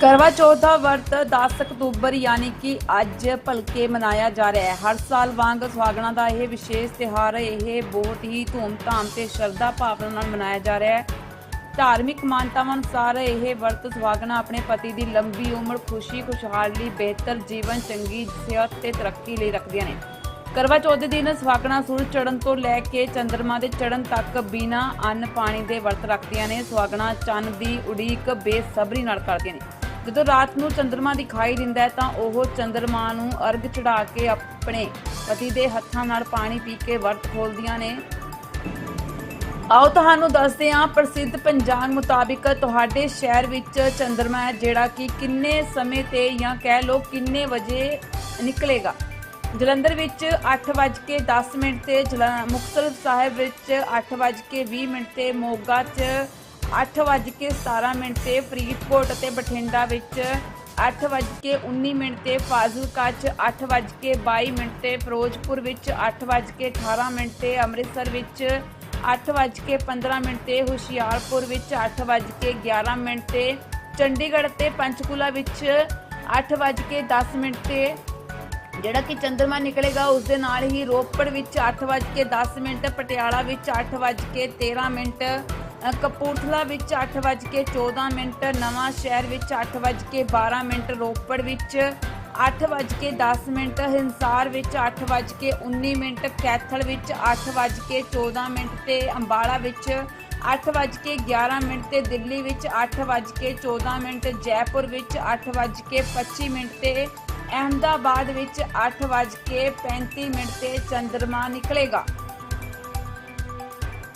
ਕਰਵਾ ਚੌਥ ਦਾ ਵਰਤ 10 ਅਕਤੂਬਰ, ਯਾਨੀ ਕਿ ਅੱਜ ਭਲਕੇ ਮਨਾਇਆ ਜਾ ਰਿਹਾ ਹੈ। ਹਰ ਸਾਲ ਵਾਂਗ ਸੁਹਾਗਣਾ ਦਾ ਇਹ ਵਿਸ਼ੇਸ਼ ਤਿਉਹਾਰ, ਇਹ ਬਹੁਤ ਹੀ ਧੂਮਧਾਮ ਤੇ ਸ਼ਰਧਾ ਭਾਵਨਾ ਨਾਲ ਮਨਾਇਆ ਜਾ ਰਿਹਾ ਹੈ। ਧਾਰਮਿਕ ਮਾਨਤਾਵਾਂ ਅਨੁਸਾਰ ਇਹ ਵਰਤ ਸੁਹਾਗਣਾ ਆਪਣੇ ਪਤੀ ਦੀ ਲੰਬੀ ਉਮਰ, ਖੁਸ਼ੀ, ਖੁਸ਼ਹਾਲੀ, ਬਿਹਤਰ ਜੀਵਨ, ਚੰਗੀ ਸਿਹਤ ਤੇ ਤਰੱਕੀ ਲਈ ਰੱਖਦੀਆਂ ਨੇ। ਕਰਵਾ ਚੌਥ ਦੇ ਦਿਨ ਸੁਹਾਗਣਾ ਸੂਰਜ ਚੜ੍ਹਨ ਤੋਂ ਲੈ ਕੇ ਚੰ드ਰਮਾ ਦੇ ਚੜ੍ਹਨ ਤੱਕ ਬਿਨਾਂ ਅੰਨ ਪਾਣੀ ਦੇ ਵਰਤ ਰੱਖਦੀਆਂ ਨੇ। ਸੁਹਾਗਣਾ ਚੰਨ ਦੀ ਉਡੀਕ ਬੇਸਬਰੀ ਨਾਲ ਕਰਦੀਆਂ ਨੇ। ਜਦੋਂ ਰਾਤ ਨੂੰ ਚੰਦਰਮਾ ਦਿਖਾਈ ਦਿੰਦਾ ਹੈ ਤਾਂ ਉਹ ਚੰਦਰਮਾ ਨੂੰ ਅਰਗ ਚੜਾ ਕੇ ਆਪਣੇ ਪਤੀ ਦੇ ਹੱਥਾਂ ਨਾਲ ਪਾਣੀ ਪੀ ਕੇ ਵਰਤ ਖੋਲਦੀਆਂ ਨੇ। ਆਓ ਤੁਹਾਨੂੰ ਦੱਸਦੇ ਹਾਂ, ਪ੍ਰਸਿੱਧ ਪੰਜਾਬ ਮੁਤਾਬਿਕ ਤੁਹਾਡੇ ਸ਼ਹਿਰ ਵਿੱਚ ਚੰਦਰਮਾ ਹੈ ਜਿਹੜਾ ਕਿ ਕਿੰਨੇ ਸਮੇਂ ਤੇ ਜਾਂ ਕਹਿ ਲਓ ਕਿੰਨੇ ਵਜੇ ਨਿਕਲੇਗਾ। ਜਲੰਧਰ ਵਿੱਚ 8:10 ਮਿੰਟ ਤੇ ਮੁਕਤਸਰ ਸਾਹਿਬ ਵਿੱਚ 8:20 ਮਿੰਟ ਤੇ, ਮੋਗਾ 'ਚ 8:17 ਮਿੰਟ ਤੇ ਫਰੀਦਕੋਟ ਅਤੇ ਬਠਿੰਡਾ ਵਿੱਚ 8:19 ਮਿੰਟ ਤੇ ਫਾਜ਼ਿਲਕਾ 'ਚ 8:22 ਮਿੰਟ ਤੇ ਫਿਰੋਜ਼ਪੁਰ ਵਿੱਚ 8:18 ਮਿੰਟ ਤੇ ਅੰਮ੍ਰਿਤਸਰ ਵਿੱਚ 8:15 ਮਿੰਟ ਤੇ ਹੁਸ਼ਿਆਰਪੁਰ ਵਿੱਚ 8:11 ਮਿੰਟ ਤੇ ਚੰਡੀਗੜ੍ਹ ਤੇ ਪੰਚਕੂਲਾ ਵਿੱਚ 8:10 ਮਿੰਟ ਤੇ ਜਿਹੜਾ ਕਿ ਚੰਦਰਮਾ ਨਿਕਲੇਗਾ ਉਸ ਦੇ ਨਾਲ ਹੀ ਰੋਪੜ ਵਿੱਚ 8:10 ਮਿੰਟ, ਪਟਿਆਲਾ ਵਿੱਚ 8:13 ਮਿੰਟ ਕਪੂਰਥਲਾ ਵਿੱਚ 8:14 ਮਿੰਟ, ਨਵਾਂ ਸ਼ਹਿਰ ਵਿੱਚ 8:12 ਮਿੰਟ, ਰੋਪੜ ਵਿੱਚ 8:10 ਮਿੰਟ, ਹਿੰਸਾਰ ਵਿੱਚ 8:19 ਮਿੰਟ, ਕੈਥਲ ਵਿੱਚ 8:14 ਮਿੰਟ ਤੇ ਅੰਬਾਲਾ ਵਿੱਚ 8:11 ਮਿੰਟ ਤੇ ਦਿੱਲੀ ਵਿੱਚ 8:14 ਮਿੰਟ, ਜੈਪੁਰ ਵਿੱਚ 8:25 ਮਿੰਟ ਤੇ ਅਹਿਮਦਾਬਾਦ ਵਿੱਚ 8:35 ਮਿੰਟ ਤੇ ਚੰਦਰਮਾ ਨਿਕਲੇਗਾ।